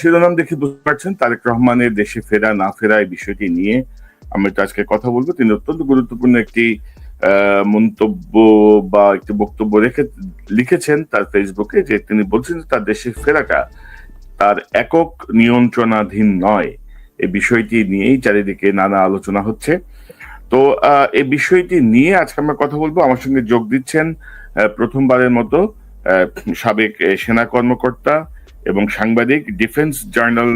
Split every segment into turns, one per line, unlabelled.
শিরোনাম দেখে বুঝতে পারছেন, তারেক রহমানের দেশে ফেরা, না ফেরা এই বিষয়টি নিয়ে আমি তো আজকে কথা বলব। তিনি অত্যন্ত গুরুত্বপূর্ণ একটি মন্তব্য বা একটি বক্তব্য রেখে, লিখেছেন তার ফেসবুকে যে তিনি বলছেন তার দেশে ফেরাটা তার একক নিয়ন্ত্রণাধীন নয়। এই বিষয়টি নিয়েই চারিদিকে নানা আলোচনা হচ্ছে। তো এই বিষয়টি নিয়ে আজকে আমরা কথা বলব। আমার সঙ্গে যোগ দিচ্ছেন প্রথমবারের মতো সাবেক সেনা কর্মকর্তা এবং সাংবাদিক ডিফেন্স জার্নাল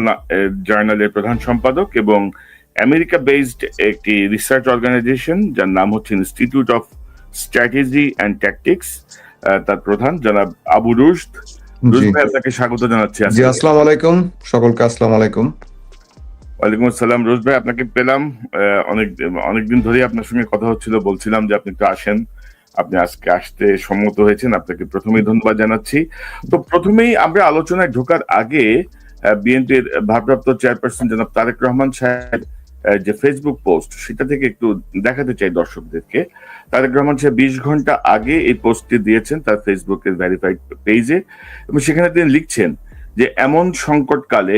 জার্নালের প্রধান সম্পাদক এবং আমেরিকা বেসড একটি রিসার্চ অর্গানাইজেশন যার নাম হচ্ছে institute of strategy and tactics তার প্রধান জনাব আবু রুশদ। ভাই আপনাকে স্বাগত জানাচ্ছি
জি। আসসালামু আলাইকুম। সকলকে আসসালামু আলাইকুম।
ওয়ালাইকুম আসসালাম। রোজ ভাই আপনাকে পেলাম। অনেক অনেকদিন ধরেই আপনার সঙ্গে কথা হচ্ছিল বলছিলাম যে আপনি একটু আসেন। আপনি আজকে আসতে সম্মত হয়েছেন, আপনাকে প্রথমেই ধন্যবাদ জানাচ্ছি। তো প্রথমেই আমরা আলোচনায় ঢোকার আগে বিএনপির ভারপ্রাপ্ত চেয়ারপারসন জনাব তারেক রহমান সাহেব যে ফেসবুক পোস্ট সেটা থেকে একটু দেখাতে চাই দর্শকদেরকে। তারেক রহমান সাহেব বিশ ঘণ্টা আগে এই পোস্টটি দিয়েছেন তার ফেসবুকের ভেরিফাইড পেজে এবং সেখানে তিনি লিখছেন যে, এমন সংকটকালে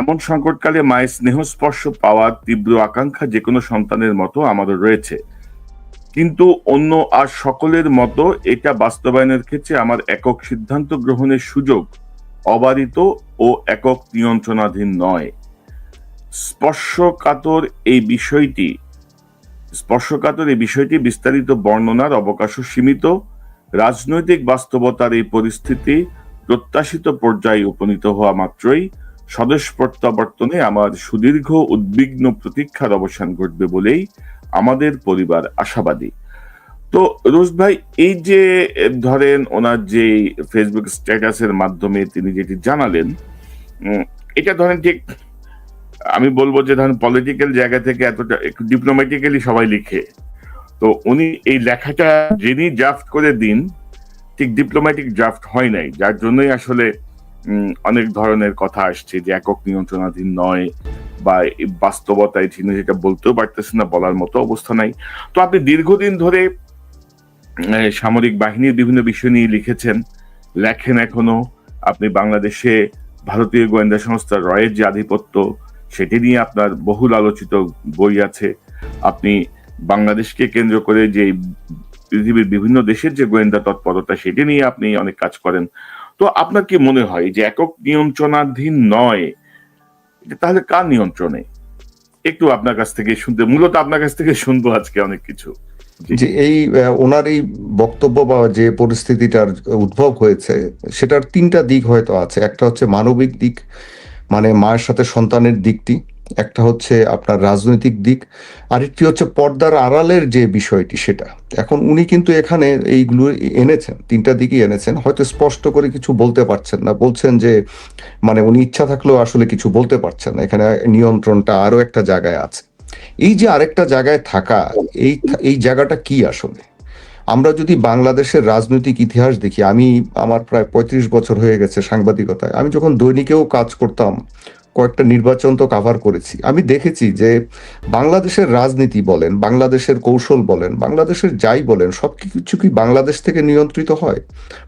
এমন সংকটকালে মায়ের স্নেহস্পর্শ পাওয়ার তীব্র আকাঙ্ক্ষা যে কোনো সন্তানের মতো আমাদের রয়েছে। কিন্তু অন্য আর সকলের মতো এটা বাস্তবায়নের ক্ষেত্রে আমার একক সিদ্ধান্ত গ্রহণের সুযোগ অবারিত ও একক নিয়ন্ত্রণাধীন নয়। স্পর্শকাতর এই বিষয়টি, স্পর্শকাতর এই বিষয়টি বিস্তারিত বর্ণনার অবকাশও সীমিত। রাজনৈতিক বাস্তবতার এই পরিস্থিতি প্রত্যাশিত পর্যায়ে উপনীত হওয়া মাত্রই স্বদেশ প্রত্যাবর্তনে আমার সুদীর্ঘ উদ্বিগ্ন প্রতীক্ষার অবসান ঘটবে বলেই আমাদের পরিবার আশাবাদী। তো রোজ ভাই, এই যে, ধরেন ওনার যে ফেসবুক স্ট্যাটাসের মাধ্যমে তিনি যেটি জানালেন এটা ধরেন ঠিক, আমি বলব যে ধরেন পলিটিক্যাল জায়গা থেকে এতটা একটু ডিপ্লোম্যাটিক্যালি সবাই লিখে। তো উনি এই লেখাটা যিনি ড্রাফট করে দিন, ঠিক ডিপ্লোম্যাটিক ড্রাফট হয় নাই, যার জন্যই আসলে অনেক ধরনের কথা আসছে যে একক নিয়ন্ত্রণাধীন নয় বা বাস্তবতায় তিনি যেটা বলতেও পারতেছেন না, বলার মতো অবস্থা নাই। তো আপনি দীর্ঘদিন ধরে সামরিক বাহিনীর বিভিন্ন বিষয় নিয়ে লিখেছেন, লেখেন এখনও, আপনি বাংলাদেশে ভারতীয় গোয়েন্দা সংস্থা রয়ের যে আধিপত্য, সেটি নিয়ে আপনার বহুল আলোচিত বই আছে। আপনি বাংলাদেশকে কেন্দ্র করে যে পৃথিবীর বিভিন্ন দেশের যে গোয়েন্দা তৎপরতা, সেটি নিয়ে আপনি অনেক কাজ করেন। তো আপনার কি মনে হয় যে একক নিয়ন্ত্রণাধীন নয়? তাহলে কার নিয়ন্ত্রণে? একটু আপনার কাছ থেকে শুনতে, মূলত আপনার কাছ থেকে শুনব আজকে অনেক কিছু।
যে এই ওনার এই বক্তব্য বা যে পরিস্থিতিটার উদ্ভব হয়েছে, সেটার তিনটা দিক হয়তো আছে। একটা হচ্ছে মানবিক দিক মানে মায়ের সাথে সন্তানের দিকটি। একটা হচ্ছে আপনার রাজনৈতিক দিক আরেকটি হচ্ছে পর্দার আড়ালের যে বিষয়টি সেটা। এখন উনি কিন্তু এখানে এইগুলো এনেছেন, তিনটা দিকই এনেছেন। হয়তো স্পষ্ট করে কিছু বলতে পারছেন না। বলছেন যে মানে উনি ইচ্ছা থাকলেও আসলে কিছু বলতে পারছেন না। এখানে নিয়ন্ত্রণটা আরও একটা জায়গায় আছে। এই যে আরেকটা জায়গায় থাকা, এই এই জায়গাটা কি আসলে? আমরা যদি বাংলাদেশের রাজনৈতিক ইতিহাস দেখি, আমি আমার প্রায় পঁয়ত্রিশ বছর হয়ে গেছে সাংবাদিকতায়। আমি যখন দৈনিকেও কাজ করতাম কয়েকটা নির্বাচন তো কাভার করেছি। আমি দেখেছি যে বাংলাদেশের রাজনীতি বলেন, বাংলাদেশের কৌশল বলেন, বাংলাদেশের যাই বলেন সব কিছু কি বাংলাদেশ থেকে নিয়ন্ত্রিত হয়?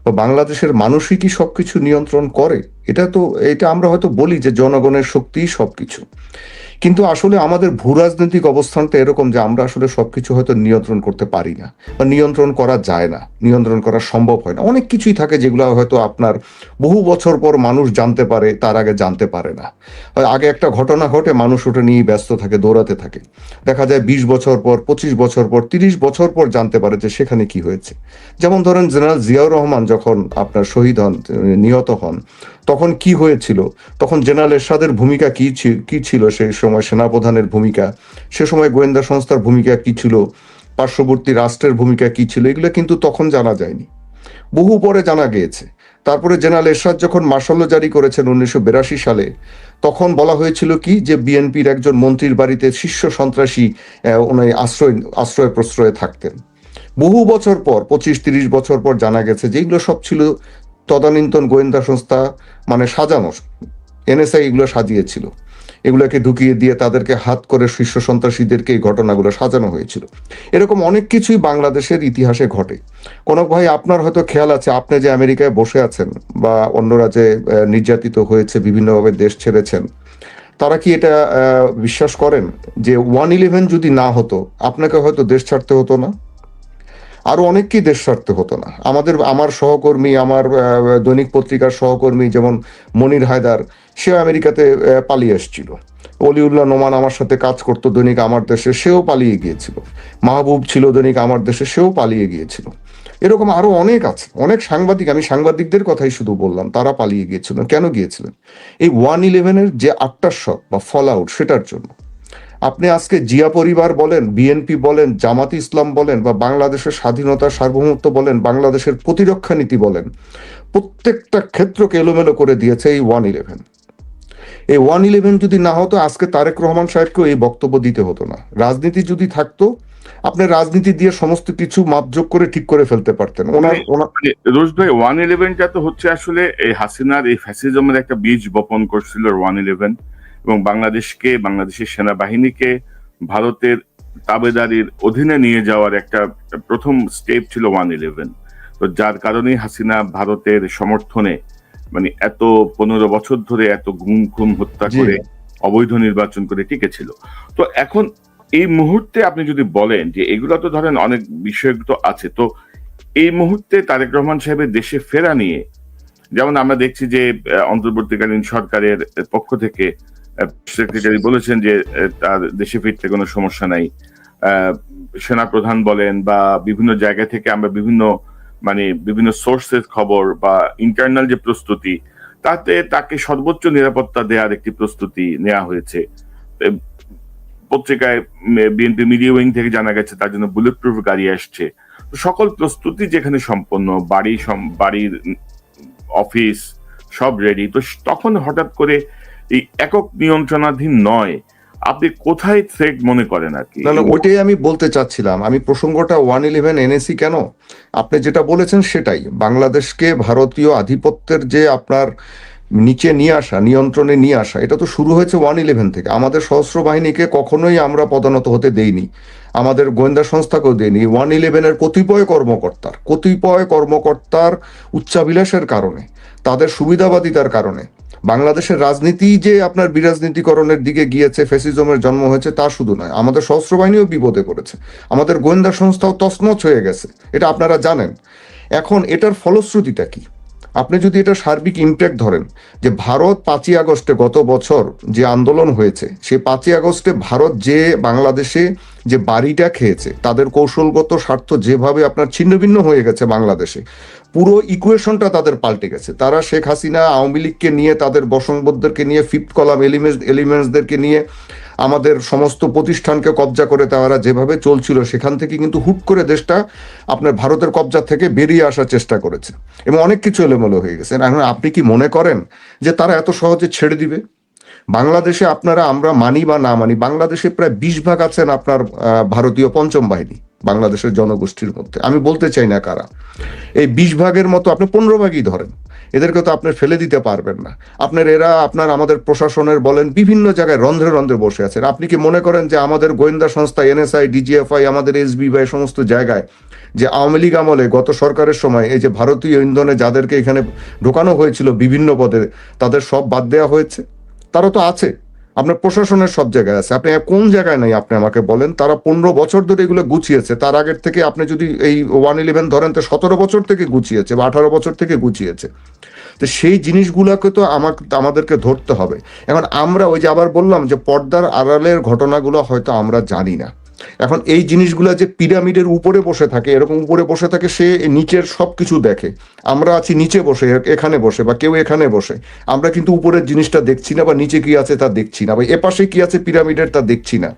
বা বাংলাদেশের মানুষই কি সব কিছু নিয়ন্ত্রণ করে? এটা তো, এটা আমরা হয়তো বলি যে জনগণের শক্তিই সবকিছু। কিন্তু আসলে আমাদের ভূ রাজনৈতিক অবস্থানটা এরকম যে আমরা আসলে সবকিছু হয়তো নিয়ন্ত্রণ করতে পারি না বা নিয়ন্ত্রণ করা যায় না, নিয়ন্ত্রণ করা সম্ভব হয় না। অনেক কিছুই থাকে যেগুলো হয়তো আপনার বহু বছর পর মানুষ জানতে পারে, তার আগে জানতে পারে না। আগে একটা ঘটনা ঘটে, মানুষ ওটা নিয়ে ব্যস্ত থাকে, দৌড়াতে থাকে। দেখা যায় বিশ বছর পর, পঁচিশ বছর পর, তিরিশ বছর পর জানতে পারে যে সেখানে কি হয়েছে। যেমন ধরেন জেনারেল জিয়াউর রহমান যখন আপনার শহীদ হন নিহত হন তখন কি হয়েছিল? তখন জেনারেল এরশাদের ভূমিকা কি কি ছিল? সেই সময় সেনাপ্রধানের ভূমিকা, সে সময় গোয়েন্দা সংস্থার ভূমিকা কি ছিল? পার্শ্ববর্তী রাষ্ট্রের ভূমিকা কি ছিল? এগুলো কিন্তু তখন জানা যায়নি। বহু পরে জানা গিয়েছে। তারপরে জেনারেল এরশাদ যখন মার্শাল্য জারি করেছেন উনিশশো বিরাশি সালে, তখন বলা হয়েছিল কি যে বিএনপির একজন মন্ত্রীর বাড়িতে শীর্ষ সন্ত্রাসী উনি আশ্রয় আশ্রয় প্রশ্রয়ে থাকতেন। বহু বছর পর, পঁচিশ তিরিশ বছর পর জানা গেছে যে এগুলো সব ছিল তদানীন্তন গোয়েন্দা সংস্থা মানে সাজানো এনএসআই এগুলো সাজিয়েছিল। এগুলোকে ঢুকিয়ে দিয়ে তাদেরকে হাত করে শীর্ষ সন্ত্রাসীদেরকে এই ঘটনাগুলো সাজানো হয়েছিল। এরকম অনেক কিছুই বাংলাদেশের ইতিহাসে ঘটে। কনক ভাই আপনার হয়তো খেয়াল আছে আপনি যে আমেরিকায় বসে আছেন বা অন্যরা যে আহ, নির্যাতিত হয়েছে বিভিন্নভাবে দেশ ছেড়েছেন তারা কি এটা বিশ্বাস করেন যে ওয়ান ইলেভেন যদি না হতো আপনাকে হয়তো দেশ ছাড়তে হতো না? আরও অনেককেই দেশ ছাড়তে হতো না। আমাদের, আমার সহকর্মী, আমার দৈনিক পত্রিকার সহকর্মী যেমন মনির হায়দার সে আমেরিকাতে পালিয়ে এসেছিল। অলিউল্লাহ নোমান আমার সাথে কাজ করতো দৈনিক আমার দেশে, সেও পালিয়ে গিয়েছিল। মাহবুব ছিল দৈনিক আমার দেশে, সেও পালিয়ে গিয়েছিল। এরকম আরও অনেক আছে। অনেক সাংবাদিক, আমি সাংবাদিকদের কথাই শুধু বললাম, তারা পালিয়ে গিয়েছিলেন কেন গিয়েছিলেন? এই ওয়ান ইলেভেনের যে আটটা শক বা ফল আউট সেটার জন্য। আপনি আজকে জিয়া পরিবার বলেন বিএনপি বলেন জামাত ইসলাম বলেন বা বাংলাদেশের স্বাধীনতা সার্বভৌমত্ব বলেন বাংলাদেশের প্রতিরক্ষা নীতি বলেন প্রত্যেকটা ক্ষেত্রকে এলোমেলো করে দিয়েছে এই ওয়ান ইলেভেন। এই ওয়ান ইলেভেন যদি না হতো আজকে তারেক রহমান সাহেবকেও এই বক্তব্য দিতে হতো না। রাজনীতি যদি থাকতো আপনি রাজনীতি দিয়ে সমস্ত কিছু মাপযোগ করে ঠিক করে ফেলতে পারতেন। ওনার ওনার
মানে রোজ ভাই ওয়ান ইলেভেনটা তো হচ্ছে আসলে এই হাসিনার এই ফ্যাসিজমের একটা বীজ বপন করছিল ওয়ান ইলেভেন। এবং বাংলাদেশকে বাংলাদেশের সেনাবাহিনীকে ভারতের তাবেদারির অধীনে নিয়ে যাওয়ার একটা প্রথম স্টেপ ছিল ওয়ান ইলেভেন। তো যার কারণেই হাসিনা ভারতের সমর্থনে মানে এত পনেরো বছর ধরে এত গুম খুম হত্যা করে অবৈধ নির্বাচন করে টিকেছিল। তো এখন এই মুহূর্তে আপনি যদি বলেন যে এগুলো তো ধরেন অনেক বিষয় তো আছে তো এই মুহূর্তে তারেক রহমান সাহেবের দেশে ফেরা নিয়ে যেমন আমরা দেখছি যে অন্তর্বর্তীকালীন সরকারের পক্ষ থেকে সেক্রেটারি বলেছেন যে তার দেশে ফিরতে কোনো সমস্যা নাই। সেনা প্রধান বলেন বা বিভিন্ন জায়গা থেকে আমরা বিভিন্ন মানে বিভিন্ন সোর্সের খবর বা ইন্টারনাল যে প্রস্তুতি, তাতে তাকে সর্বোচ্চ নিরাপত্তা দেওয়ার একটি প্রস্তুতি নেওয়া হয়েছে। পত্রিকায় বিএনপি মিডিয়া উইং থেকে জানা গেছে তার জন্য বুলেট প্রুফ গাড়ি আসছে। সকল প্রস্তুতি যেখানে সম্পন্ন, বাড়ি বাড়ির অফিস সব রেডি তো তখন হঠাৎ করে এই একক নিয়ন্ত্রণাধীন নয়। আপনি কোথায় থ্রেট মনে করেন আর কি?
ওইটাই আমি বলতে চাচ্ছিলাম। আমি প্রসঙ্গটা ওয়ান ইলেভেন এনএসি কেন? আপনি যেটা বলেছেন সেটাই। বাংলাদেশকে ভারতীয় আধিপত্যের যে আপনার নিচে নিয়ে আসা, নিয়ন্ত্রণে নিয়ে আসা, এটা তো শুরু হয়েছে ওয়ান ইলেভেন থেকে। আমাদের সশস্ত্র বাহিনীকে কখনোই আমরা পদানত হতে দেইনি। আমাদের গোয়েন্দা সংস্থাকেও দেয়নি ওয়ান ইলেভেনের কতিপয় কর্মকর্তার কতিপয় কর্মকর্তার উচ্চাভিলাষের কারণে, তাদের সুবিধাবাদিতার কারণে বাংলাদেশের রাজনীতি যে আপনার বিরাজনীতিকরণের দিকে গিয়েছে ফেসিজমের জন্ম হয়েছে, তা শুধু নয়, আমাদের সশস্ত্র বাহিনীও বিপদে পড়েছে। আমাদের গোয়েন্দা সংস্থাও তছনছ হয়ে গেছে, এটা আপনারা জানেন। এখন এটার ফলশ্রুতিটা কি? আপনি যদি এটা সার্বিক ইম্প্যাক্ট ধরেন, যে ভারত পাঁচই আগস্টে গত বছর যে আন্দোলন হয়েছে সেই পাঁচই আগস্টে ভারত যে বাংলাদেশে যে বাড়িটা খেয়েছে, তাদের কৌশলগত স্বার্থ যেভাবে আপনার ছিন্নভিন্ন হয়ে গেছে বাংলাদেশে, পুরো ইকুয়েশনটা তাদের পাল্টে গেছে। তারা শেখ হাসিনা, আওয়ামী লীগকে নিয়ে, তাদের বসংবদদেরকে নিয়ে ফিফথ কলাম এলিমেন্টস এলিমেন্টসদেরকে নিয়ে আমাদের সমস্ত প্রতিষ্ঠানকে কবজা করে তারা যেভাবে চলছিল সেখান থেকে কিন্তু হুট করে দেশটা আপনার ভারতের কবজা থেকে বেরিয়ে আসার চেষ্টা করেছে। এবং অনেক কিছু এলোমেলো হয়ে গেছে। এখন আপনি কি মনে করেন যে তারা এত সহজে ছেড়ে দিবে? বাংলাদেশে আপনারা আমরা মানি বা না মানি, বাংলাদেশে প্রায় বিশ ভাগ আছেন আপনার ভারতীয় পঞ্চম বাহিনী। বাংলাদেশের জনগোষ্ঠীর মধ্যে। আমি বলতে চাই না কারা। এই বিশ ভাগের মতো আপনি পনেরো ভাগই ধরেন। এদেরকে তো আপনি ফেলে দিতে পারবেন না। আপনার এরা, আপনার আমাদের প্রশাসনের বলেন বিভিন্ন জায়গায় রন্ধ্রে রন্ধ্রে বসে আছেন। আপনি কি মনে করেন যে আমাদের গোয়েন্দা সংস্থা, এনএসআই, ডিজিএফআই, আমাদের এসবি বা সমস্ত জায়গায় যে আওয়ামী লীগ আমলে গত সরকারের সময় এই যে ভারতীয় ইন্ধনে যাদেরকে এখানে ঢোকানো হয়েছিল বিভিন্ন পদে, তাদের সব বাদ দেওয়া হয়েছে? তারা তো আছে। আপনার প্রশাসনের সব জায়গায় আছে। আপনি কোন জায়গায় নাই, আপনি আমাকে বলেন। তারা পনেরো বছর ধরে এগুলো গুছিয়েছে। তার আগের থেকে আপনি যদি এই ওয়ান ইলেভেন ধরেন, তো সতেরো বছর থেকে গুছিয়েছে বা আঠারো বছর থেকে গুছিয়েছে। তো সেই জিনিসগুলোকে তো আমাকে, আমাদেরকে ধরতে হবে। এখন আমরা ওই যে আবার বললাম যে পর্দার আড়ালের ঘটনাগুলো হয়তো আমরা জানি না। এখন এই জিনিসগুলো যে পিরামিডের উপরে বসে থাকে, এরকম উপরে বসে থাকে, সে নিচের সব কিছু দেখে। আমরা আছি নিচে বসে এখানে বসে, বা কেউ এখানে বসে। আমরা কিন্তু উপরের জিনিসটা দেখছি না, বা নিচে কি আছে তা দেখছি না, বা এপাশে কি আছে পিরামিডের তা দেখছি না।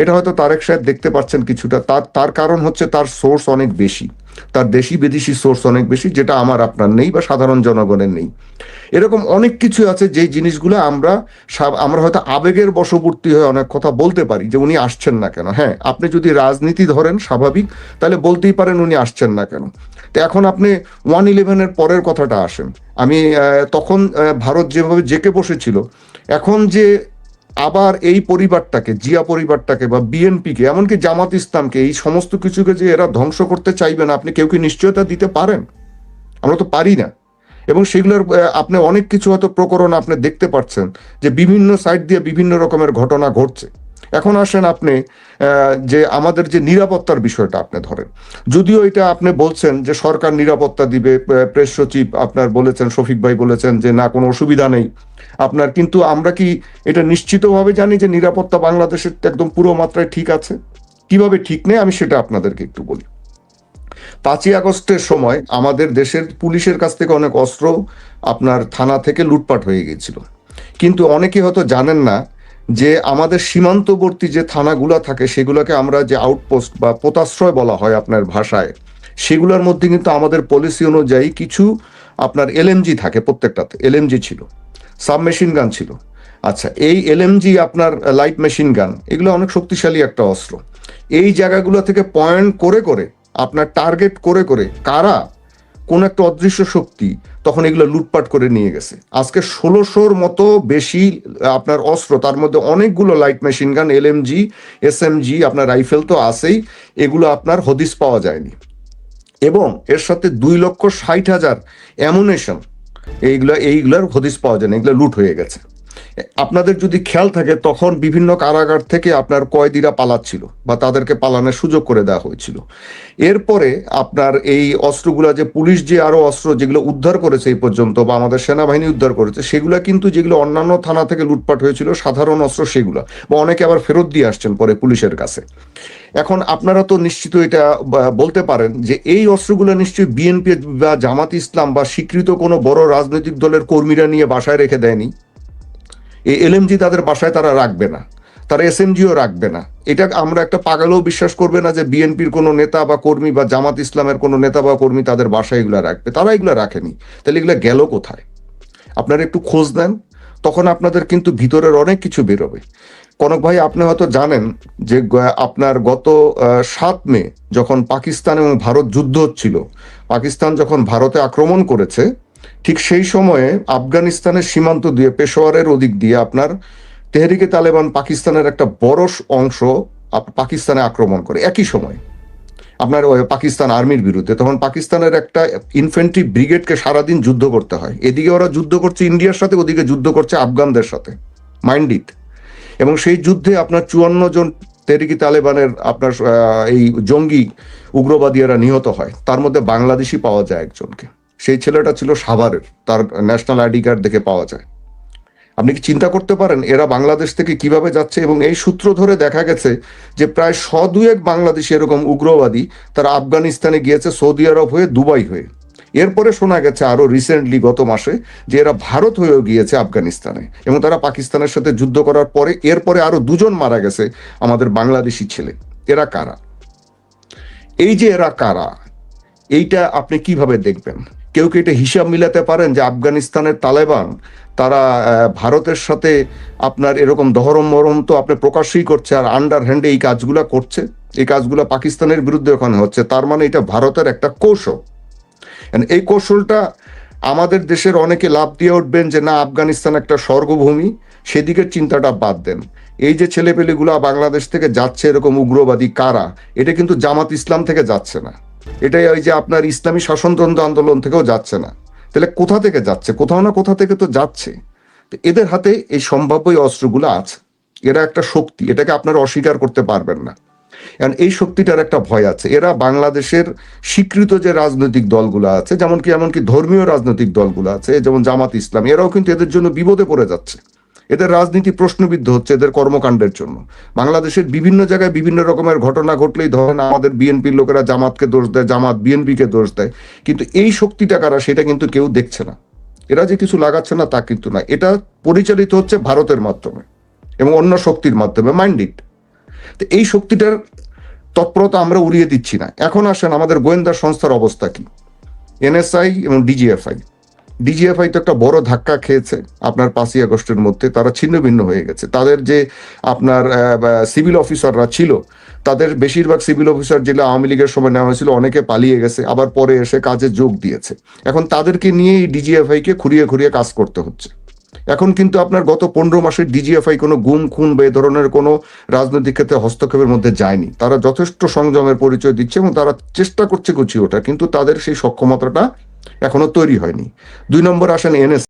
এটা হয়তো তারেক সাহেব দেখতে পাচ্ছেন কিছুটা। তার তার কারণ হচ্ছে তার সোর্স অনেক বেশি। তার দেশি বিদেশি সোর্স অনেক বেশি, যেটা আমার, আপনার নেই বা সাধারণ জনগণের নেই। এরকম অনেক কিছু আছে যেই জিনিসগুলো আমরা আমরা হয়তো আবেগের বশবর্তী হয়ে অনেক কথা বলতে পারি যে উনি আসছেন না কেন। হ্যাঁ আপনি যদি রাজনীতি ধরেন স্বাভাবিক, তাহলে বলতেই পারেন উনি আসছেন না কেন। তো এখন আপনি ওয়ান ইলেভেনের পরের কথাটা আসেন। আমি তখন ভারত যেভাবে জেকে বসেছিল, এখন যে আবার এই পরিবারটাকে, জিয়া পরিবারটাকে বা বিএনপিকে, এমনকি জামাত ইসলামকে, এই সমস্ত কিছুকে যে এরা ধ্বংস করতে চাইবে না, আপনি কেউ কি নিশ্চয়তা দিতে পারেন? আমরা তো পারি না। এবং সেগুলোর আপনি অনেক কিছু হয়তো প্রকরণ আপনি দেখতে পাচ্ছেন, যে বিভিন্ন সাইড দিয়ে বিভিন্ন রকমের ঘটনা ঘটছে। এখন আসেন আপনি যে আমাদের যে নিরাপত্তার বিষয়টা আপনি ধরেন। যদিও এটা আপনি বলছেন যে সরকার নিরাপত্তা দিবে প্রেস সচিব আপনার বলেছেন, শফিক ভাই বলেছেন যে না, কোনো অসুবিধা নেই। আপনার, কিন্তু আমরা কি এটা নিশ্চিতভাবে জানি যে নিরাপত্তা বাংলাদেশের একদম পুরো মাত্রায় ঠিক আছে? কীভাবে ঠিক নেই? আমি সেটা আপনাদেরকে একটু বলি। পাঁচই আগস্টের সময় আমাদের দেশের পুলিশের কাছ থেকে অনেক অস্ত্র আপনার থানা থেকে লুটপাট হয়ে গিয়েছিল। কিন্তু অনেকে হয়তো জানেন না যে আমাদের সীমান্তবর্তী যে থানাগুলো থাকে, সেগুলোকে আমরা যে আউটপোস্ট বা পোতাশ্রয় বলা হয় আপনার ভাষায়, সেগুলোর মধ্যে কিন্তু আমাদের পলিসি অনুযায়ী কিছু আপনার এলএমজি থাকে প্রত্যেকটাতে, এলএমজি ছিল। সাবমেশিন গান ছিল। আচ্ছা এই এলএমজি আপনার লাইট মেশিন গান, এগুলো অনেক শক্তিশালী একটা অস্ত্র। এই জায়গাগুলো থেকে পয়েন্ট করে করে, আপনার টার্গেট করে করে কারা কোন একটা অদৃশ্য শক্তি তখন এগুলো লুটপাট করে নিয়ে গেছে। আজকে ষোলোশোর মতো বেশি আপনার অস্ত্র, তার মধ্যে অনেকগুলো light machine gun, LMG, SMG, আপনার রাইফেল তো আছেই, এগুলো আপনার হদিস পাওয়া যায়নি। এবং এর সাথে দুই লক্ষ ষাট হাজার অ্যামুনেশন এইগুলো এইগুলোর হদিস পাওয়া যায় না এগুলো লুট হয়ে গেছে। আপনাদের যদি খেয়াল থাকে, তখন বিভিন্ন কারাগার থেকে আপনার কয়েদিরা পালাচ্ছিল বা তাদেরকে পালানোর সুযোগ করে দেওয়া হয়েছিল। এরপরে আপনার এই অস্ত্রগুলো যে পুলিশ যে আরও অস্ত্র যেগুলো উদ্ধার করেছে এই পর্যন্ত বা আমাদের সেনাবাহিনী উদ্ধার করেছে, সেগুলো কিন্তু যেগুলো অন্যান্য থানা থেকে লুটপাট হয়েছিল, সাধারণ অস্ত্র সেগুলো বা অনেকে আবার ফেরত দিয়ে আসছেন পরে পুলিশের কাছে। এখন আপনারা তো নিশ্চিত এটা বলতে পারেন যে এই অস্ত্রগুলো নিশ্চয়ই বিএনপি বা জামাত ইসলাম বা স্বীকৃত কোনো বড় রাজনৈতিক দলের কর্মীরা নিয়ে বাসায় রেখে দেয়নি। এই এলএমজি তাদের বাসায় তারা রাখবে না। তারা এসএমজিও রাখবে না। এটা আমরা একটা পাগালেও বিশ্বাস করবে না যে বিএনপির কোনো নেতা বা কর্মী বা জামাত ইসলামের কোনো নেতা বা কর্মী তাদের বাসায় এগুলো রাখবে। তারা এগুলো রাখেনি। তাহলে এগুলো গেল কোথায়? আপনারা একটু খোঁজ দেন তখন আপনাদের কিন্তু ভিতরের অনেক কিছু বেরোবে। কনক ভাই, আপনি হয়তো জানেন যে আপনার গত সাত মে যখন পাকিস্তান এবং ভারত যুদ্ধ হচ্ছিল, পাকিস্তান যখন ভারতে আক্রমণ করেছে ঠিক সেই সময়ে আফগানিস্তানের সীমান্ত দিয়ে, পেশোয়ারের ওদিক দিয়ে আপনার তেহরিকে তালেবান পাকিস্তানের একটা বড় অংশ পাকিস্তানে আক্রমণ করে। একই সময় আপনার পাকিস্তান আর্মির বিরুদ্ধে তখন পাকিস্তানের একটা ইনফেন্ট্রি ব্রিগেডকে সারাদিন যুদ্ধ করতে হয়। এদিকে ওরা যুদ্ধ করছে ইন্ডিয়ার সাথে, ওদিকে যুদ্ধ করছে আফগানদের সাথে। মাইন্ড ইট এবং সেই যুদ্ধে আপনার চুয়ান্ন জন তেহরিকি তালেবানের আপনার এই জঙ্গি উগ্রবাদীরা নিহত হয়। তার মধ্যে বাংলাদেশি পাওয়া যায় একজনকে। সেই ছেলেটা ছিল সাভারের, তার ন্যাশনাল আইডি কার্ড দেখে পাওয়া যায়। আপনি কি চিন্তা করতে পারেন এরা বাংলাদেশ থেকে কীভাবে যাচ্ছে এবং এই সূত্র ধরে দেখা গেছে যে প্রায় শ দুয়েক বাংলাদেশি এরকম উগ্রবাদী তারা আফগানিস্তানে গিয়েছে, সৌদি আরব হয়ে, দুবাই হয়ে। এরপরে শোনা গেছে আরও রিসেন্টলি গত মাসে যে এরা ভারত হয়েও গিয়েছে আফগানিস্তানে এবং তারা পাকিস্তানের সাথে যুদ্ধ করার পরে এরপরে আরও দুজন মারা গেছে আমাদের বাংলাদেশি ছেলে। এরা কারা? এই যে এরা কারা, এইটা আপনি কীভাবে দেখবেন? কেউ কি এটা হিসাব মিলাতে পারেন যে আফগানিস্তানের তালেবান, তারা ভারতের সাথে আপনার এরকম দহরম মরম তো আপনি প্রকাশ্যই করছে আর আন্ডার হ্যান্ডে এই কাজগুলো করছে। এই কাজগুলো পাকিস্তানের বিরুদ্ধে ওখানে হচ্ছে। তার মানে এটা ভারতের একটা কৌশল। এই কৌশলটা আমাদের দেশের অনেকে লাভ দিয়ে উঠবেন যে না, আফগানিস্তান একটা স্বর্গভূমি, সেদিকের চিন্তাটা বাদ দেন। এই যে ছেলেপেলেগুলা বাংলাদেশ থেকে যাচ্ছে এরকম উগ্রবাদী কারা, এটা কিন্তু জামাত ইসলাম থেকে যাচ্ছে না। এটাই ওই যে আপনার ইসলামী শাসনতন্ত্র আন্দোলন থেকেও যাচ্ছে না। তাহলে কোথা থেকে যাচ্ছে? কোথাও না কোথা থেকে তো যাচ্ছে। এদের হাতে এই সম্ভাব্য অস্ত্রগুলো আছে। এরা একটা শক্তি, এটাকে আপনারা অস্বীকার করতে পারবেন না। কারণ এই শক্তিটার একটা ভয় আছে। এরা বাংলাদেশের স্বীকৃত যে রাজনৈতিক দলগুলো আছে যেমন কি এমনকি ধর্মীয় রাজনৈতিক দলগুলো আছে, যেমন জামাত ইসলাম, এরাও কিন্তু এদের জন্য বিপদে পড়ে যাচ্ছে। এদের রাজনীতি প্রশ্নবিদ্ধ হচ্ছে এদের কর্মকাণ্ডের জন্য। বাংলাদেশের বিভিন্ন জায়গায় বিভিন্ন রকমের ঘটনা ঘটলেই ধরেন আমাদের বিএনপির লোকেরা জামাতকে দোষ দেয়, জামাত বিএনপিকে দোষ দেয়। কিন্তু এই শক্তিটা কারা সেটা কিন্তু কেউ দেখছে না। এরা যে কিছু লাগাচ্ছে না তা কিন্তু না। এটা পরিচালিত হচ্ছে ভারতের মাধ্যমে এবং অন্য শক্তির মাধ্যমে মাইন্ড ইট তো এই শক্তিটার তৎপরতা আমরা উড়িয়ে দিচ্ছি না। এখন আসেন আমাদের গোয়েন্দা সংস্থার অবস্থা কি? এনএসআই এবং ডিজিএফআই। ডিজিএফআই তো একটা বড় ধাক্কা খেয়েছে আপনার পাঁচই আগস্টের মধ্যে, তারা ছিন্ন ভিন্ন হয়ে গেছে। তাদের যে আপনার সিভিল অফিসাররা ছিল, তাদের বেশিরভাগ সিভিল অফিসার যেগুলো আওয়ামী লীগের সময় নেওয়া হয়েছিল, অনেকে পালিয়ে গেছে, আবার পরে এসে কাজে যোগ দিয়েছে। এখন তাদেরকে নিয়ে এই ডিজিএফআই কে খুঁড়িয়ে খুঁড়িয়ে কাজ করতে হচ্ছে। এখন কিন্তু আপনার গত পনেরো মাসের ডিজিএফআই কোনো গুম, খুন বা এ ধরনের কোনো রাজনৈতিক ক্ষেত্রে হস্তক্ষেপের মধ্যে যায়নি। তারা যথেষ্ট সংযমের পরিচয় দিচ্ছে এবং তারা চেষ্টা করছে গুছিয়ে ওঠা কিন্তু তাদের সেই সক্ষমতাটা এখনও তৈরি হয়নি। দুই নম্বর আসেন এনএস